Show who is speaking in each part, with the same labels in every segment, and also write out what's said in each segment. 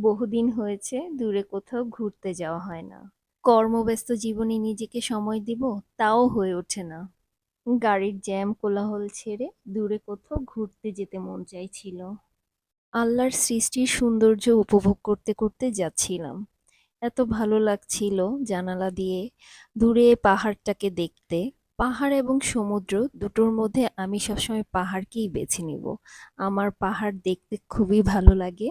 Speaker 1: বহুদিন হয়েছে, দূরে কোথাও ঘুরতে যাওয়া হয় না। কর্মব্যস্ত জীবনে নিজেকে সময় দিব, তাও হয়ে ওঠে না। গাড়ির জ্যাম কোলাহল ছেড়ে দূরে কোথাও ঘুরতে যেতে মন চাইছিল। আল্লাহর সৃষ্টির সৌন্দর্য উপভোগ করতে করতে যাচ্ছিলাম। এত ভালো লাগছিল জানালা দিয়ে দূরে পাহাড়টাকে দেখতে। পাহাড় এবং সমুদ্র দুটোর মধ্যে আমি সবসময় পাহাড়কেই বেছে নিব। আমার পাহাড় দেখতে খুবই ভালো লাগে।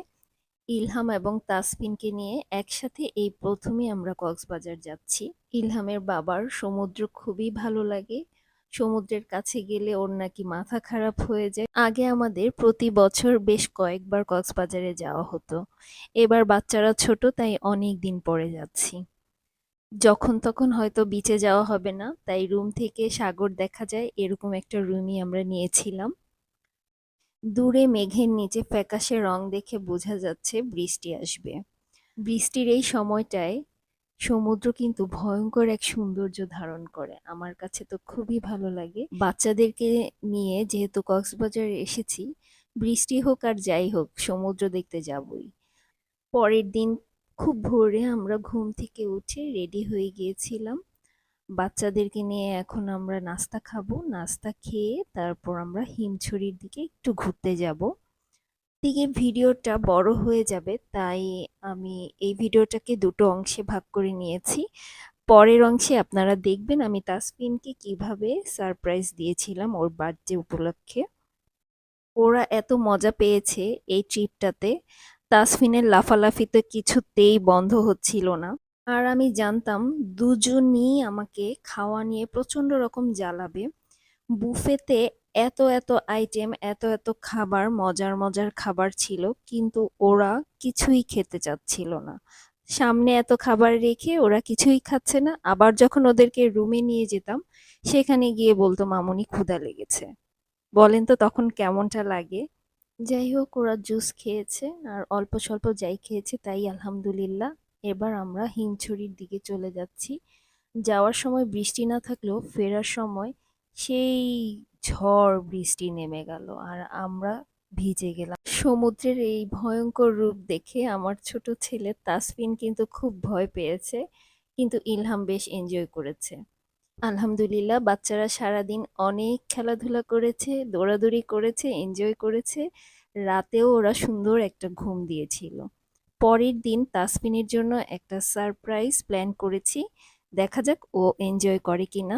Speaker 1: ইলহাম এবং তাসফিনকে নিয়ে একসাথে এই প্রথমে আমরা কক্সবাজার যাচ্ছি। ইলহামের বাবার সমুদ্র খুবই ভালো লাগে। সমুদ্রের কাছে গেলে ওর নাকি মাথা খারাপ হয়ে যায়। আগে আমাদের প্রতি বছর বেশ কয়েকবার কক্সবাজারে যাওয়া হতো। এবার বাচ্চারা ছোট, তাই অনেক দিন পরে যাচ্ছি। যখন তখন হয়তো বিচে যাওয়া হবে না, তাই রুম থেকে সাগর দেখা যায়, এরকম একটা রুমই আমরা নিয়েছিলাম। দূরে মেঘের নিচে ফ্যাকাশে রং দেখে বোঝা যাচ্ছে বৃষ্টি আসবে। বৃষ্টির এই সময়টায় সমুদ্র কিন্তু ভয়ঙ্কর এক সৌন্দর্য ধারণ করে। আমার কাছে তো খুবই ভালো লাগে। বাচ্চাদেরকে নিয়ে যেহেতু কক্সবাজারে এসেছি, বৃষ্টি হোক আর যাই হোক, সমুদ্র দেখতে যাবই। পরের দিন খুব ভোরে আমরা ঘুম থেকে উঠে রেডি হয়ে গিয়েছিলাম। বাচ্চাদেরকে নিয়ে এখন আমরা নাস্তা খাব। নাস্তা খেয়ে তারপর আমরা হিমছড়ির দিকে একটু ঘুরতে যাব। দিকে ভিডিওটা বড় হয়ে যাবে, তাই আমি এই ভিডিওটাকে দুটো অংশে ভাগ করে নিয়েছি। পরের অংশে আপনারা দেখবেন আমি তাসফিনকে কীভাবে সারপ্রাইজ দিয়েছিলাম ওর বার্থডে উপলক্ষে। ওরা এত মজা পেয়েছে এই ট্রিপটাতে। তাসফিনের লাফালাফি তো কিছুতেই বন্ধ হচ্ছিল না। আর আমি জানতাম দুজনই আমাকে খাওয়া নিয়ে প্রচণ্ড রকম জ্বালাবে। বুফেতে এত এত আইটেম এত এত খাবার, মজার মজার খাবার ছিল, কিন্তু ওরা কিছুই খেতে চাচ্ছিল না। সামনে এত খাবার রেখে ওরা কিছুই খাচ্ছে না। আবার যখন ওদেরকে রুমে নিয়ে যেতাম, সেখানে গিয়ে বলতো, মামুনি ক্ষুধা লেগেছে। বলেন তো তখন কেমনটা লাগে? যাই হোক, ওরা জুস খেয়েছে, আর অল্প স্বল্প যাই খেয়েছে, তাই আলহামদুলিল্লাহ। এবার আমরা হিমছড়ির দিকে চলে যাচ্ছি। যাওয়ার সময় বৃষ্টি না থাকলেও ফেরার সময় সেই ঝড় বৃষ্টি নেমে গেল আর আমরা ভিজে গেলাম। সমুদ্রের এই ভয়ঙ্কর রূপ দেখে আমার ছোট ছেলে তাসফিন কিন্তু খুব ভয় পেয়েছে, কিন্তু ইলহাম বেশ এনজয় করেছে। আলহামদুলিল্লাহ, বাচ্চারা সারাদিন অনেক খেলাধুলা করেছে, দৌড়াদৌড়ি করেছে এনজয় করেছে। রাতেও ওরা সুন্দর একটা ঘুম দিয়েছিল। পরের দিন তাসমিনের জন্য একটা সারপ্রাইজ প্ল্যান করেছি। দেখা যাক ও এনজয় করে কিনা।